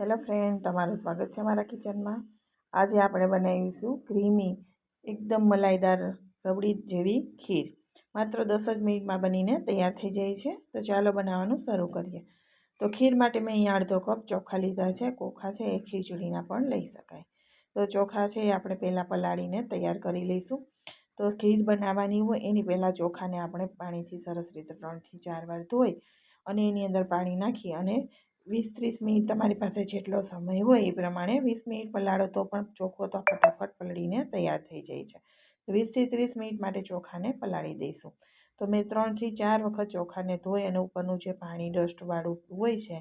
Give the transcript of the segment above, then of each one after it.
Hello friend, તમારું સ્વાગત છે મારા કિચનમાં. આજે આપણે બનાવીશું ક્રીમી, એકદમ મલાઈદાર રબડી જેવી ખીર. માત્ર દસ જ મિનિટમાં બનીને તૈયાર થઈ જાય છે. તો ચાલો બનાવવાનું શરૂ કરીએ. તો ખીર માટે મેં અહીંયા અડધો કપ ચોખા લીધા છે. કોખા છે એ ખીચડીના પણ લઈ શકાય. તો ચોખા છે એ આપણે પહેલાં પલાળીને તૈયાર કરી લઈશું. તો ખીર બનાવવાની હોય એની પહેલાં ચોખાને આપણે પાણીથી સરસ રીતે ત્રણથી ચાર વાર ધોઈ અને એની અંદર પાણી નાખી અને વીસ ત્રીસ મિનિટ તમારી પાસે જેટલો સમય હોય એ પ્રમાણે વીસ મિનિટ પલાળો તો પણ ચોખ્ખો તો ફટાફટ પલળીને તૈયાર થઈ જાય છે. વીસથી ત્રીસ મિનિટ માટે ચોખાને પલાળી દઈશું. તો મેં ત્રણથી ચાર વખત ચોખાને ધોઈ અને ઉપરનું જે પાણી ડસ્ટવાળું હોય છે,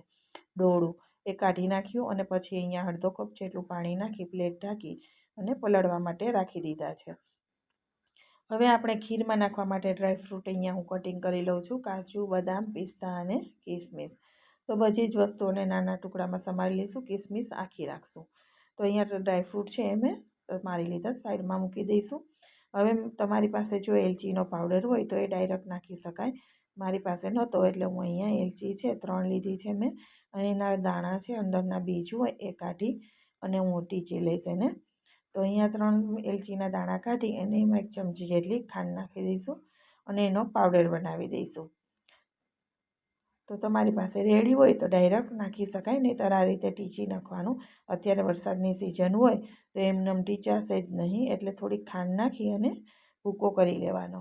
ડોળું, એ કાઢી નાખ્યું અને પછી અહીંયા અડધો કપ જેટલું પાણી નાખી પ્લેટ ઢાંકી અને પલળવા માટે રાખી દીધા છે. હવે આપણે ખીરમાં નાખવા માટે ડ્રાયફ્રૂટ અહીંયા હું કટિંગ કરી લઉં છું, કાજુ, બદામ, પિસ્તા અને કિસમિસ. તો બધી જ વસ્તુઓને નાના ટુકડામાં સમારી લઈશું, કિસમિસ આખી રાખશું. તો અહીંયા ડ્રાયફ્રૂટ છે એ મેં મારી લીધા સાઈડમાં મૂકી દઈશું. હવે તમારી પાસે જો એલચીનો પાવડર હોય તો એ ડાયરેક્ટ નાખી શકાય. મારી પાસે નહોતો એટલે હું અહીંયા એલચી છે, ત્રણ લીધી છે મેં. અને એના દાણા છે, અંદરના બીજ હોય એ કાઢી અને હું ટીચી લઈશ એને. તો અહીંયા ત્રણ એલચીના દાણા કાઢી અને એમાં એક ચમચી જેટલી ખાંડ નાખી દઈશું અને એનો પાવડર બનાવી દઈશું. તો તમારી પાસે રેડી હોય તો ડાયરેક્ટ નાખી શકાય, નહીંતર આ રીતે ટીચી નાખવાનું. અત્યારે વરસાદની સિઝન હોય તો એમનેમ ટીચાશે જ નહીં, એટલે થોડીક ખાંડ નાખી અને ભૂકો કરી લેવાનો.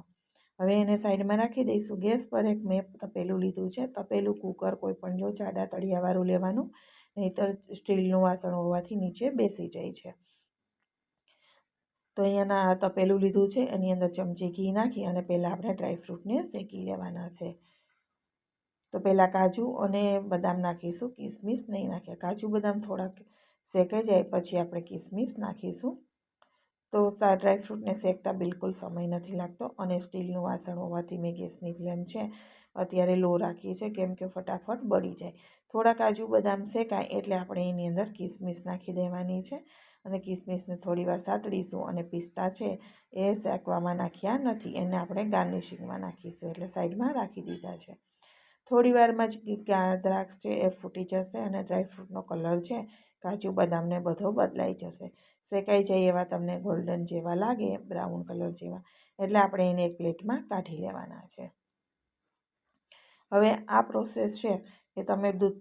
હવે એને સાઈડમાં રાખી દઈશું. ગેસ પર એક મેં તપેલું લીધું છે. તપેલું કુકર કોઈ પણ જો જાડા તળિયાવાળું લેવાનું, નહીંતર સ્ટીલનું વાસણ હોવાથી નીચે બેસી જાય છે. તો અહીંયાના તપેલું લીધું છે. એની અંદર ચમચી ઘી નાખી અને પહેલાં આપણે ડ્રાયફ્રૂટને શેકી લેવાના છે. તો પહેલાં કાજુ અને બદામ નાખીશું. કિસમિસ નહીં નાખ્યા. કાજુ, બદામ થોડાક શેકાઈ જાય પછી આપણે કિસમિસ નાખીશું. તો ડ્રાયફ્રૂટને શેકતા બિલકુલ સમય નથી લાગતો અને સ્ટીલનું વાસણ હોવાથી મેં ગેસની ફ્લેમ છે અત્યારે લો રાખીએ છીએ કેમ કે ફટાફટ બળી જાય. થોડા કાજુ, બદામ શેકાય એટલે આપણે એની અંદર કિસમિસ નાખી દેવાની છે અને કિસમિસને થોડીવાર સાતડીશું અને પિસ્તા છે એ શેકવામાં નાખ્યા નથી. એને આપણે ગાર્નિશિંગમાં નાખીશું એટલે સાઈડમાં રાખી દીધા છે. થોડી વારમાં જ દ્રાક્ષ છે એ ફૂટી જશે અને ડ્રાયફ્રૂટનો કલર છે, કાજુ બદામને બધો બદલાઈ જશે. શેકાઈ જાય એવા તમને ગોલ્ડન જેવા લાગે, બ્રાઉન કલર જેવા. એટલે આપણે એને એક પ્લેટમાં કાઢી લેવાના છે. હવે આ પ્રોસેસ છે કે તમે દૂધ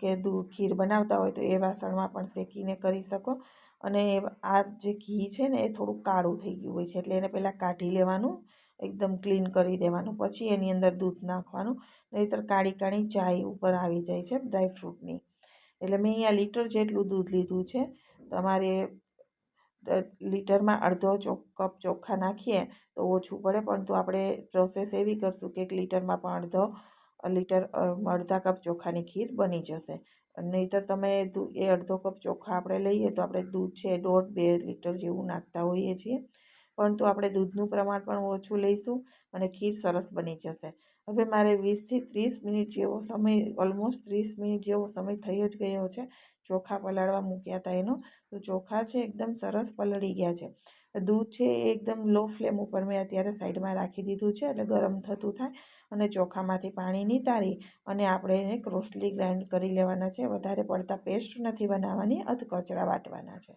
કે દૂધ ખીર બનાવતા હોય તો એ વાસણમાં પણ શેકીને કરી શકો. અને આ જે ઘી છે ને એ થોડું કાળું થઈ ગયું હોય છે એટલે એને પહેલાં કાઢી લેવાનું. એકદમ ક્લીન કરી દેવાનું, પછી એની અંદર દૂધ નાખવાનું, નહીંતર કાળી કાળી ચાય ઉપર આવી જાય છે ડ્રાયફ્રૂટની એટલે મેં અહીંયા લીટર જેટલું દૂધ લીધું છે. તમારે લીટરમાં અડધો ચો કપ ચોખ્ખા નાખીએ તો ઓછું પડે, પરંતુ આપણે પ્રોસેસ એવી કરશું કે એક લીટરમાં પણ અડધો, લીટર અડધા કપ ચોખાની ખીર બની જશે. નહીંતર તમે એ અડધો કપ ચોખા આપણે લઈએ તો આપણે દૂધ છે દોઢ બે લીટર જેવું નાખતા હોઈએ છીએ. પરંતુ આપણે દૂધનું પ્રમાણ પણ ઓછું લઈશું અને ખીર સરસ બની જશે. હવે મારે વીસથી ત્રીસ મિનિટ જેવો સમય ઓલમોસ્ટ ત્રીસ મિનિટ જેવો સમય થઈ જ ગયો છે. ચોખા પલાળવા મૂક્યા હતા એનો. તો ચોખા છે એકદમ સરસ પલળી ગયા છે. દૂધ છે એ એકદમ લો ફ્લેમ ઉપર મેં અત્યારે સાઈડમાં રાખી દીધું છે એટલે ગરમ થતું થાય અને ચોખામાંથી પાણી નિતારી અને આપણે એને ક્રોસલી ગ્રાઇન્ડ કરી લેવાના છે. વધારે પડતા પેસ્ટ નથી બનાવવાની અધકચરા વાટવાના છે.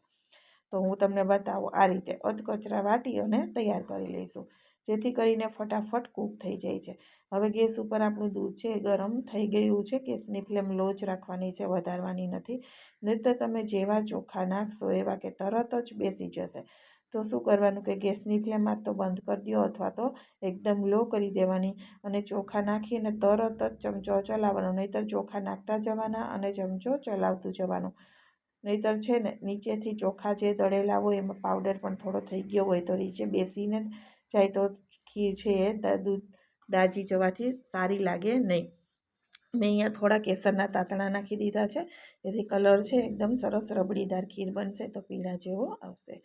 તો હું તમને બતાવું, આ રીતે અધકચરા વાટી અને તૈયાર કરી લઈશું, જેથી કરીને ફટાફટ કૂક થઈ જાય છે. હવે ગેસ ઉપર આપણું દૂધ છે ગરમ થઈ ગયું છે, ગેસની ફ્લેમ લો જ રાખવાની છે, વધારવાની નથી. નહીંતર તમે જેવા ચોખા નાખશો એવા કે તરત જ બેસી જશે. તો શું કરવાનું કે ગેસની ફ્લેમ આ તો બંધ કરી દો અથવા તો એકદમ લો કરી દેવાની અને ચોખા નાખીને તરત જ ચમચો ચલાવવાનો, નહીંતર ચોખા નાખતા જવાના અને ચમચો ચલાવતું જવાનું. નહીંતર છે ને, નીચેથી ચોખા જે દળેલા હોય એમાં પાવડર પણ થોડો થઈ ગયો હોય તો નીચે બેસીને જાય તો ખીર છે એ દૂધ દાજી જવાથી સારી લાગે નહીં. મેં અહીંયા થોડા કેસરના તાતણા નાખી દીધા છે, જેથી કલર છે એકદમ સરસ રબડીદાર ખીર બનશે તો પીળા જેવો આવશે.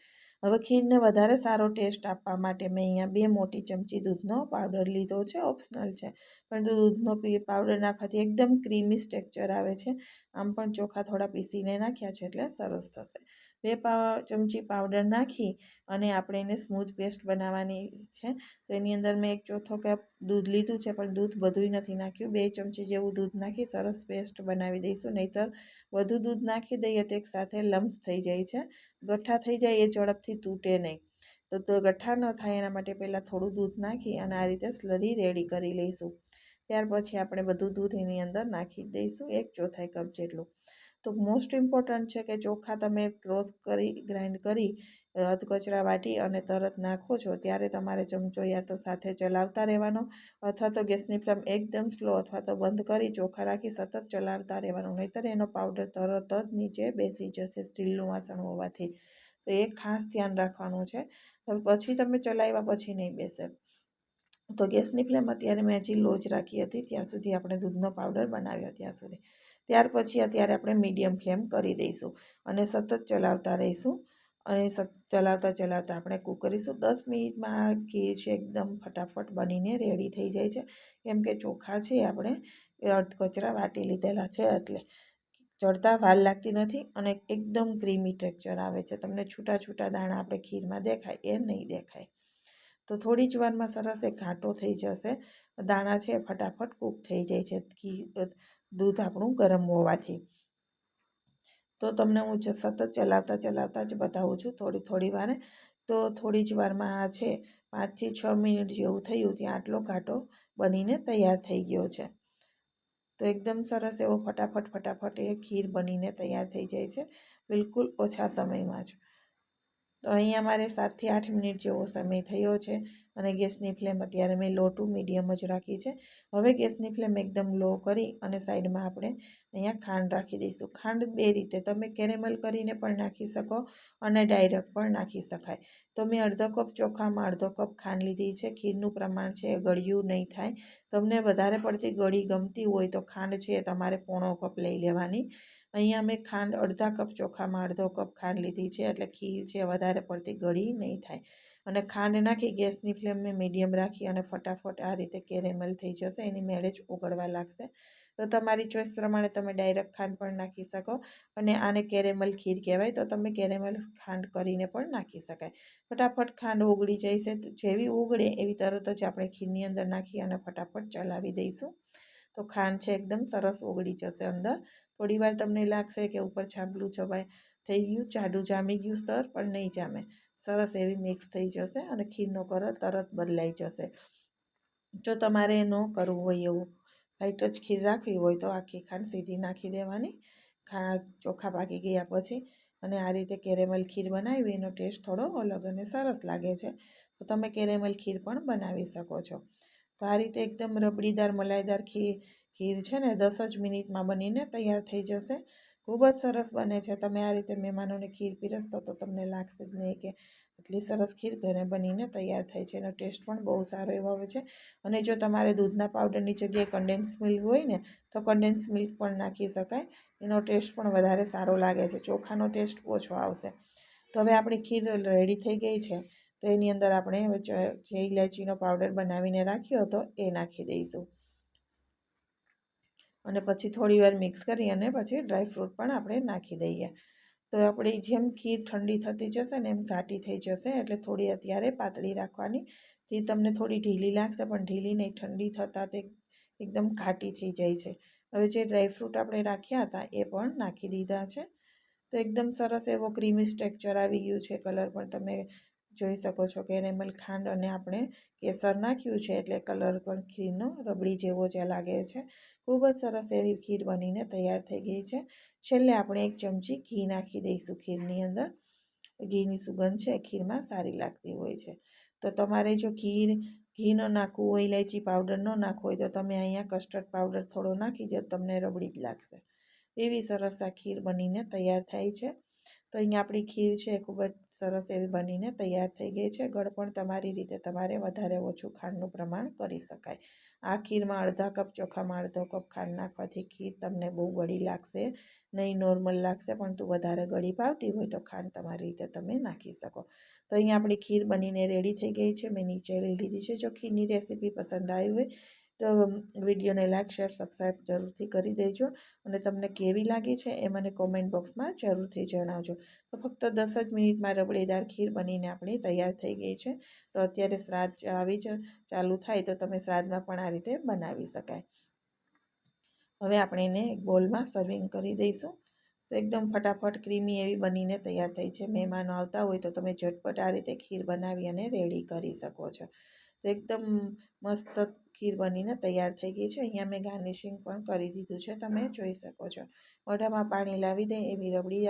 હવે ખીરને વધારે સારો ટેસ્ટ આપવા માટે મેં અહીંયા બે મોટી ચમચી દૂધનો પાવડર લીધો છે, ઓપ્શનલ છે. પરંતુ દૂધનો પાવડર નાખવાથી એકદમ ક્રીમી સ્ટ્રક્ચર આવે છે. આમ પણ ચોખા થોડા પીસીને નાખ્યા છે એટલે સરસ થશે. બે પાવ, ચમચી પાવડર નાખી અને આપણે એને સ્મૂથ પેસ્ટ બનાવવાની છે. તો એની અંદર મેં એક ચોથો કપ દૂધ લીધું છે, પણ દૂધ બધુંય નથી નાખ્યું. બે ચમચી જેવું દૂધ નાખી સરસ પેસ્ટ બનાવી દઈશું. નહીંતર વધુ દૂધ નાખી દઈએ તો એકસાથે લમ્સ થઈ જાય છે. ગઠ્ઠા થઈ જાય, એ ઝડપથી તૂટે નહીં. તો તો ગઠ્ઠા ન થાય એના માટે પહેલાં થોડું દૂધ નાખી અને આ રીતે સ્લરી રેડી કરી લઈશું. ત્યાર પછી આપણે બધું દૂધ એની અંદર નાખી દઈશું, એક ચોથાઈ કપ જેટલું. તો મોસ્ટ ઇમ્પોર્ટન્ટ છે કે ચોખા તમે ક્રોસ કરી ગ્રાઇન્ડ કરી અધકચરા વાટી અને તરત નાખો છો. ત્યારે તમારે ચમચો યા તો સાથે ચલાવતા રહેવાનો, અથવા તો ગેસની ફ્લેમ એકદમ સ્લો અથવા તો બંધ કરી ચોખા રાખી સતત ચલાવતા રહેવાનું. નહીંતર એનો પાવડર તરત જ નીચે બેસી જશે સ્ટીલનું વાસણ હોવાથી. તો એ ખાસ ધ્યાન રાખવાનું છે. પછી તમે ચલાવ્યા પછી નહીં બેસે. તો ગેસની ફ્લેમ અત્યારે મેં હજી લો જ રાખી હતી. ત્યાં સુધી આપણે દૂધનો પાવડર બનાવ્યો ત્યાં સુધી. ત્યાર પછી અત્યારે આપણે મીડિયમ ફ્લેમ કરી દઈશું અને સતત ચલાવતા રહીશું. અને ચલાવતા ચલાવતા આપણે કૂક કરીશું. દસ મિનિટમાં ખીર છે એકદમ ફટાફટ બનીને રેડી થઈ જાય છે. કેમ કે ચોખા છે આપણે કચરા વાટી લીધેલા છે એટલે. ચડતા વાર લાગતી નથી અને એકદમ ક્રીમી ટેક્ચર આવે છે. તમને છૂટા છૂટા દાણા આપણે ખીરમાં દેખાય એ નહીં દેખાય. તો થોડી જ વારમાં સરસ એ ઘાટો થઈ જશે. દાણા છે ફટાફટ કૂક થઈ જાય છે. ઘી દૂધ આપણું ગરમ હોવાથી. તો તમને હું સતત ચલાવતા ચલાવતા જ બતાવું છું થોડી થોડી વારે. તો થોડી જ વારમાં આ છે, પાંચથી છ મિનિટ જેવું થયું ત્યાં આટલો ઘાટો બનીને તૈયાર થઈ ગયો છે. તો એકદમ સરસ એવો ફટાફટ ફટાફટ એ ખીર બનીને તૈયાર થઈ જાય છે, બિલકુલ ઓછા સમયમાં જ. તો અહીંયા મારે સાતથી આઠ મિનિટ જેવો સમય થયો છે અને ગેસની ફ્લેમ અત્યારે મેં લો ટુ મીડિયમ જ રાખી છે. હવે ગેસની ફ્લેમ એકદમ લો કરી અને સાઈડમાં આપણે અહીંયા ખાંડ રાખી દઈશું. ખાંડ બે રીતે, તમે કેરેમલ કરીને પણ નાખી શકો અને ડાયરેક્ટ પણ નાખી શકાય. તો મેં અડધો કપ ચોખામાં અડધો કપ ખાંડ લીધી છે. ખીરનું પ્રમાણ છે એ ગળ્યું નહીં થાય. તમને વધારે પડતી ગળી ગમતી હોય તો ખાંડ છે તમારે પોણો કપ લઈ લેવાની. અહીંયા મેં ખાંડ અડધા કપ ચોખામાં અડધો કપ ખાંડ લીધી છે, એટલે ખીર છે વધારે પડતી ગળી નહીં થાય. અને ખાંડ નાખી ગેસની ફ્લેમ મેં મીડિયમ રાખી અને ફટાફટ આ રીતે કેરેમલ થઈ જશે, એની મેળે ઓગળવા લાગશે. તો તમારી ચોઈસ પ્રમાણે તમે ડાયરેક્ટ ખાંડ પણ નાખી શકો અને આને કેરેમલ ખીર કહેવાય, તો તમે કેરેમલ ખાંડ કરીને પણ નાખી શકાય. ફટાફટ ખાંડ ઓગળી છે જેવી ઓગળે એવી તરત જ આપણે ખીરની અંદર નાખી અને ફટાફટ ચલાવી દઈશું. તો ખાંડ છે એકદમ સરસ ઓગળી જશે અંદર. થોડીવાર તમને લાગશે કે ઉપર છાબલું છવાય થઈ ગયું, જાડું જામી ગયું સ્તર, પણ નહીં જામે. સરસ એવી મિક્સ થઈ જશે અને ખીરનો કલર તરત બદલાઈ જશે. જો તમારે ન કરવું હોય એવું, લાઈટ જ ખીર રાખવી હોય તો આખી ખાંડ સીધી નાખી દેવાની. ખા ચોખા પાકી ગયા પછી અને આ રીતે કેરેમલ ખીર બનાવી એનો ટેસ્ટ થોડો અલગ અને સરસ લાગે છે. તો તમે કેરેમલ ખીર પણ બનાવી શકો છો. તો આ રીતે એકદમ રબડીદાર, મલાઈદાર ખીર ખીર છે ને દસ જ મિનિટમાં બનીને તૈયાર થઈ જશે. ખૂબ જ સરસ બને છે. તમે આ રીતે મહેમાનોને ખીર પીરસતો તો તમને લાગશે જ નહીં કે એટલી સરસ ખીર ઘરે બનીને તૈયાર થાય છે. એનો ટેસ્ટ પણ બહુ સારો એવો આવે છે. અને જો તમારે દૂધના પાવડરની જગ્યાએ કન્ડેન્સ મિલ્ક હોય ને, તો કન્ડેન્સ મિલ્ક પણ નાખી શકાય. એનો ટેસ્ટ પણ વધારે સારો લાગે છે. ચોખાનો ટેસ્ટ ઓછો આવશે. તો હવે આપણી ખીર રેડી થઈ ગઈ છે. તો એની અંદર આપણે જે ઇલાયચીનો પાવડર બનાવીને રાખ્યો હતો એ નાખી દઈશું. અને પછી થોડી વાર મિક્સ કરી અને પછી ડ્રાયફ્રૂટ પણ આપણે નાખી દઈએ. તો આપણી જેમ ખીર ઠંડી થતી જશે ને એમ ઘાટી થઈ જશે, એટલે થોડી અત્યારે પાતળી રાખવાની. તે તમને થોડી ઢીલી લાગશે, પણ ઢીલી નહીં, ઠંડી થતાં તે એકદમ ઘાટી થઈ જાય છે. હવે જે ડ્રાયફ્રૂટ આપણે રાખ્યા હતા એ પણ નાખી દીધા છે. તો એકદમ સરસ એવો ક્રીમી સ્ટ્રક્ચર આવી ગયું છે કલર પણ તમે જોઈ શકો છો કે રેમલ ખાંડ અને આપણે કેસર નાખ્યું છે એટલે કલર પણ ખીરનો રબડી જેવો જ લાગે છે. ખૂબ જ સરસ એવી ખીર બનીને તૈયાર થઈ ગઈ છે. છેલ્લે આપણે એક ચમચી ઘી નાખી દઈશું ખીરની અંદર. ઘીની સુગંધ છે ખીરમાં સારી લાગતી હોય છે. તો તમારે જો ખીર, ઘી ન નાખવું હોય ઇલાયચી પાવડર ન નાખવો હોય તો તમે અહીંયા કસ્ટર્ડ પાવડર થોડો નાખી દો, તમને રબડી જ લાગશે. એવી સરસ આ ખીર બનીને તૈયાર થાય છે. તો અહીંયા આપણી ખીર છે ખૂબ જ સરસ એવી બનીને તૈયાર થઈ ગઈ છે. ગળપણ તમારી રીતે તમારે વધારે ઓછું ખાંડનું પ્રમાણ કરી શકાય. આ ખીરમાં અડધા કપ ચોખામાં અડધો કપ ખાંડ નાખવાથી ખીર તમને બહુ ગળી લાગશે નહીં, નોર્મલ લાગશે, પણ તું વધારે ગળી ભાવતી હોય તો ખાંડ તમારી રીતે તમે નાખી શકો. તો અહીંયા આપણી ખીર બનીને રેડી થઈ ગઈ છે. મેં નીચે લઈ લીધી છે. જો ખીરની રેસીપી પસંદ આવી હોય તો વિડીયોને લાઈક, શેર, સબસ્ક્રાઈબ જરૂરથી કરી દેજો અને તમને કેવી લાગી છે એ મને કોમેન્ટ બોક્સમાં જરૂરથી જણાવજો. તો ફક્ત દસ જ મિનિટમાં રબડીદાર ખીર બનીને આપણી તૈયાર થઈ ગઈ છે. તો અત્યારે શ્રાદ્ધ આવી જ ચાલુ થાય તો તમે શ્રાદ્ધમાં પણ આ રીતે બનાવી શકાય. હવે આપણે એને એક બોલમાં સર્વિંગ કરી દઈશું. તો એકદમ ફટાફટ ક્રીમી એવી બનીને તૈયાર થઈ છે. મહેમાનો આવતા હોય તો તમે ઝટપટ આ રીતે ખીર બનાવી અને રેડી કરી શકો છો. તો એકદમ મસ્ત ખીર બનીને તૈયાર થઈ ગઈ છે. અહીંયા મેં ગાર્નિશિંગ પણ કરી દીધું છે. તમે જોઈ શકો છો. મોઢામાં પાણી લાવી દે એવી રબડી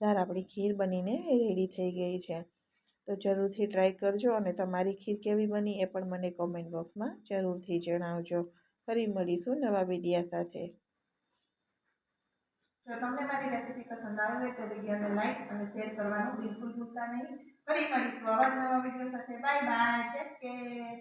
દાર આપણી ખીર બનીને રેડી થઈ ગઈ છે. તો જરૂરથી ટ્રાય કરજો અને તમારી ખીર કેવી બની એ પણ મને કોમેન્ટ બોક્સમાં જરૂરથી જણાવજો. ફરી મળીશું નવા વિડીયા સાથે. જો તમને મારી રેસીપી પસંદ આવી હોય તો વિડીયોને લાઈક અને શેર કરવાનું બિલકુલ ભૂલતા નહીં. ફરી મળીશું આવા નવા વીડિયો સાથે. Bye bye take care